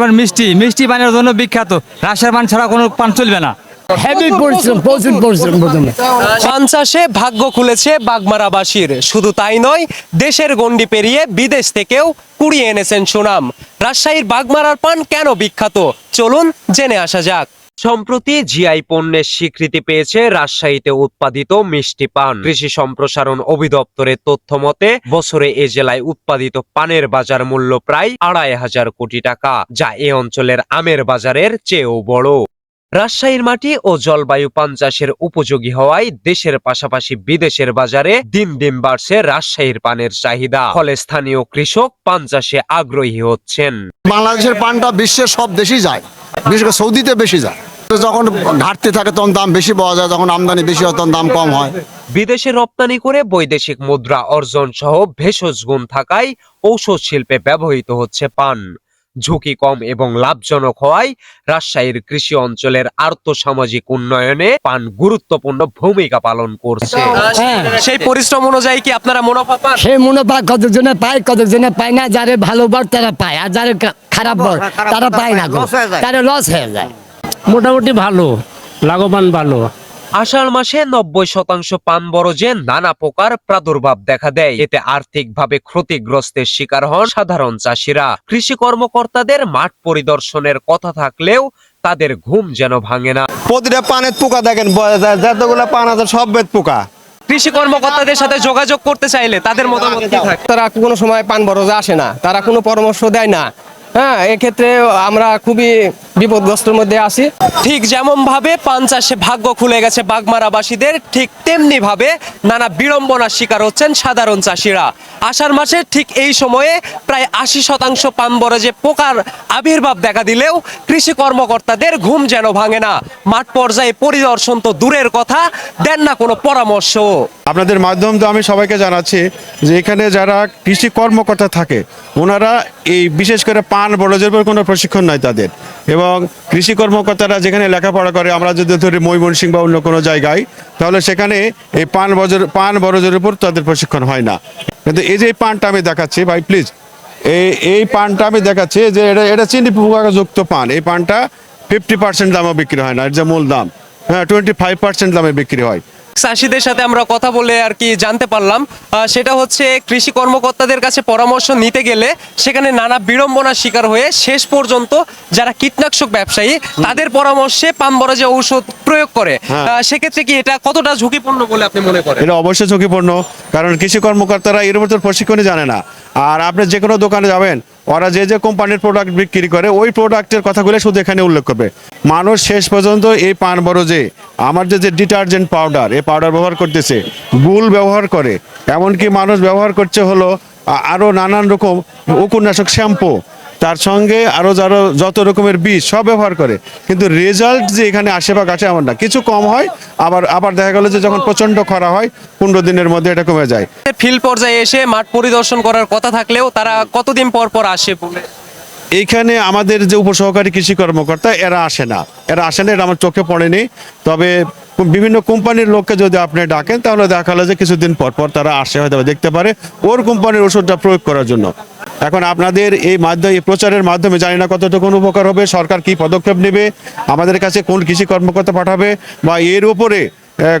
পান মিষ্টি মিষ্টি পানের জন্য বিখ্যাত। পান ছাড়া কোনো পান চলবে না। হেভি পরিশ্রম প্রচুর পরিশ্রম প্রথমে পান চাষে ভাগ্য খুলেছে বাগমারাবাসীর শুধু তাই নয় দেশের গণ্ডি পেরিয়ে বিদেশ থেকেও কুড়িয়ে এনেছেন সুনাম। রাজশাহীর বাগমারার পান কেন বিখ্যাত? চলুন জেনে আসা যাক। সম্প্রতি জিআই পণ্যের স্বীকৃতি পেয়েছে রাজশাহীতে উৎপাদিত মিষ্টি পান। কৃষি সম্প্রসারণ অধিদপ্তরের তথ্য মতে, বছরে এ জেলায় উৎপাদিত পানের বাজার মূল্য প্রায় আড়াই হাজার কোটি টাকা, যা এ অঞ্চলের আমের বাজারের চেয়েও বড়। রাজশাহীর মাটি ও জলবায়ু পান চাষের উপযোগী হওয়ায় দেশের পাশাপাশি বিদেশের বাজারে দিন দিন বাড়ছে রাজশাহীর পানের চাহিদা। ফলে স্থানীয় কৃষক পান চাষে আগ্রহী হচ্ছেন। বাংলাদেশের পানটা বিশ্বের সব দেশেই যায়, বিশেষ করে সৌদিতে বেশি যায়। যখন ঘাটতি থাকে তখন দাম বেশি পাওয়া যায় যখন আমদানি বেশি হয় তখন দাম কম হয়। বিদেশে রপ্তানি করে বৈদেশিক মুদ্রা অর্জন সহ ভেষজ গুণ থাকায় ঔষধ শিল্পে ব্যবহৃত হচ্ছে পান। ঝুঁকি কম এবং লাভজনক হওয়ায় রাজশাহীর কৃষি অঞ্চলের আর্থসামাজিক উন্নয়নে পান গুরুত্বপূর্ণ ভূমিকা পালন করছে। হ্যাঁ। সেই পরিশ্রম অনুযায়ী কি আপনারা মুনাফা পান? সে মুনাফা কতজনে পায় কতজনে পায় না যারে ভালো বর তারা পায় আর যারে খারাপ বর তারা পায় না তারা লস হয়ে যায়। মোটামুটি ভালো লাভবান ভালো। আষাঢ় মাসে নব্বই শতাংশ পান বরজে নানা প্রকার প্রাদুর্ভাব দেখা দেয়। এতে আর্থিকভাবে ক্ষতিগ্রস্তের শিকার হন সাধারণ চাষিরা। কৃষি কর্মকর্তাদের মাঠ পরিদর্শনের কথা থাকলেও তাদের ঘুম যেন ভাঙে না। প্রতিটা পানের পোকা দেখেন যতগুলো পান আছে সব বেদ পোকা। কৃষি কর্মকর্তাদের সাথে যোগাযোগ করতে চাইলে তাদের মতামত কি থাকে? তারা কোনো সময় পান বরজে আসে না। তারা কোনো পরামর্শ দেয় না। হ্যাঁ এক্ষেত্রে আমরা খুবই বিপদগ্রস্তের মধ্যে আছি। ঠিক যেমন ভাবে পান চাষে ভাগ্য খুলে গেছে বাগমারাবাসীদের ঠিক তেমনি ভাবে নানা বিড়ম্বনার শিকার হচ্ছেন সাধারণ চাষিরা। আষাঢ় মাসে ঠিক এই সময়ে প্রায় আশি শতাংশ পান বরজে পোকার আবির্ভাব দেখা দিলেও কৃষি কর্মকর্তাদের ঘুম যেন ভাঙে না। মাঠ পর্যায়ে পরিদর্শন তো দূরের কথা দেন না কোনো পরামর্শ। আপনাদের মাধ্যম তো আমি সবাইকে জানাচ্ছি যে এখানে যারা কৃষি কর্মকর্তা থাকে ওনারা এই বিশেষ করে পান বড়জের উপর কোনো প্রশিক্ষণ নয় তাদের। এবং কৃষি কর্মকর্তারা যেখানে লেখাপড়া করে, আমরা যদি ধরি ময়মনসিংহ বা অন্য কোনো জায়গায়, তাহলে সেখানে এই পান বজর, পান বরজের উপর তাদের প্রশিক্ষণ হয় না। কিন্তু এই যে এই পানটা আমি দেখাচ্ছি, ভাই প্লিজ এই এই পানটা আমি দেখাচ্ছি যে এটা এটা চিনি যুক্ত পান। এই পানটা ফিফটি পার্সেন্ট দামে বিক্রি হয় না, এর যে মূল দাম। হ্যাঁ টোয়েন্টি ফাইভ পার্সেন্ট দামে বিক্রি হয়। চাষিদের সাথে আমরা কথা বলে আর কি জানতে পারলাম। সেটা হচ্ছে কৃষি কর্মকর্তাদের কাছে পরামর্শ নিতে গেলে সেখানে নানা বিড়ম্বনার শিকার হয়ে শেষ পর্যন্ত যারা কীটনাশক ব্যবসায়ী তাদের পরামর্শে পাম্বরা যে ঔষধ প্রয়োগ করে। হ্যাঁ। আহ, সেক্ষেত্রে কি এটা কতটা ঝুঁকিপূর্ণ বলে আপনি মনে করেন? এটা অবশ্যই ঝুঁকিপূর্ণ কারণ কৃষি কর্মকর্তারা এর উপর প্রশিক্ষণই জানে না। আর আপনি যে কোনো দোকানে যাবেন ওরা যে যে কোম্পানির প্রোডাক্ট বিক্রি করে, ওই প্রোডাক্টের কথাগুলো শুধু এখানে উল্লেখ করবে। মানুষ শেষ পর্যন্ত এই পান বড় যে আমার যে যে ডিটারজেন্ট পাউডার এই পাউডার ব্যবহার করতেছে, গুল ব্যবহার করে, এমনকি মানুষ ব্যবহার করছে হলো আরও আরও নানান রকম উপন্যাসক শ্যাম্পু তার সঙ্গে আরও যারো যত রকমের বীজ সব ব্যবহার করে কিন্তু রেজাল্ট যে এখানে আসে বা গাছে এমন না। কিছু কম হয় আবার আবার দেখা গেল যে যখন প্রচণ্ড খরা হয় পনেরো দিনের মধ্যে এটা কমে যায়। ফিল্ড পর্যায়ে এসে মাঠ পরিদর্শন করার কথা থাকলেও তারা কতদিন পর পর আসে এইখানে আমাদের যে উপসহকারী কৃষি কর্মকর্তা এরা আসে না। এরা আসে না এটা আমার চোখে পড়েনি। তবে বিভিন্ন কোম্পানির লোককে যদি আপনি ডাকেন, তাহলে দেখা গেলো যে কিছুদিন পর পর তারা আসে, হয়তো দেখতে পারে ওর কোম্পানির ওষুধটা প্রয়োগ করার জন্য। এখন আপনাদের এই মাধ্যমে প্রচারের মাধ্যমে জানি না কতটুকু উপকার হবে, সরকার কি পদক্ষেপ নেবে, আমাদের কাছে কোন কৃষি কর্মকর্তা পাঠাবে, বা এর উপরে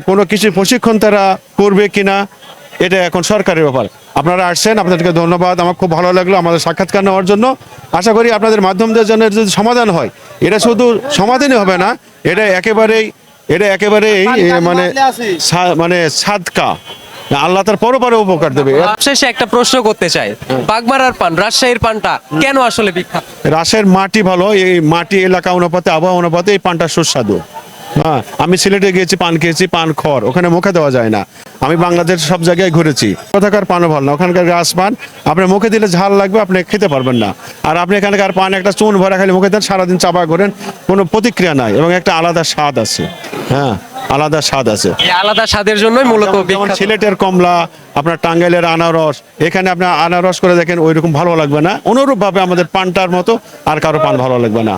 কোনো কৃষি প্রশিক্ষণ তারা করবে কিনা, এটা এখন সরকারের ব্যাপার। আপনারা আসছেন, আপনাদেরকে ধন্যবাদ, আমার খুব ভালো লাগল আমাদের সাক্ষাৎকার নেওয়ার জন্য। আশা করি আপনাদের মাধ্যমদের জন্য যদি সমাধান হয়, এটা শুধু সমাধানই হবে না, এটা একেবারেই এটা একেবারেই মানে মানে সাদকা। আল্লাহ তার পরও পরে উপকার দেবে। শেষে একটা প্রশ্ন করতে চাই। বাগমারার পান রাজশাহীর পানটা কেন আসলে বিখ্যাত? রাশের মাটি ভালো এই মাটি এলাকা অনুপাতে আবহাওয়া অনুপাতে এই পানটা সুস্বাদু। হ্যাঁ আমি সিলেটে গিয়েছি পান খেয়েছি পান খড়। ওখানে মুখে দেওয়া যায় না। আমি বাংলাদেশ সব জায়গায় ঘুরেছি। কোথাকার পানও ভালো না। ওখানকার গাছ পান আপনি মুখে দিলে ঝাল লাগবে আপনি খেতে পারবেন না। আর আপনি এখানকার পান একটা চুন ভরা খালি মুখে দেন সারাদিন চাপা করেন কোনো প্রতিক্রিয়া নাই এবং একটা আলাদা স্বাদ আছে। হ্যাঁ আলাদা স্বাদ আছে। আলাদা স্বাদের জন্যই মূলত যেমন সিলেটের কমলা আপনার টাঙ্গাইলের আনারস এখানে আপনার আনারস করে দেখেন ওইরকম ভালো লাগবে না। অনুরূপ ভাবে আমাদের পানটার মতো আর কারও পান ভালো লাগবে না।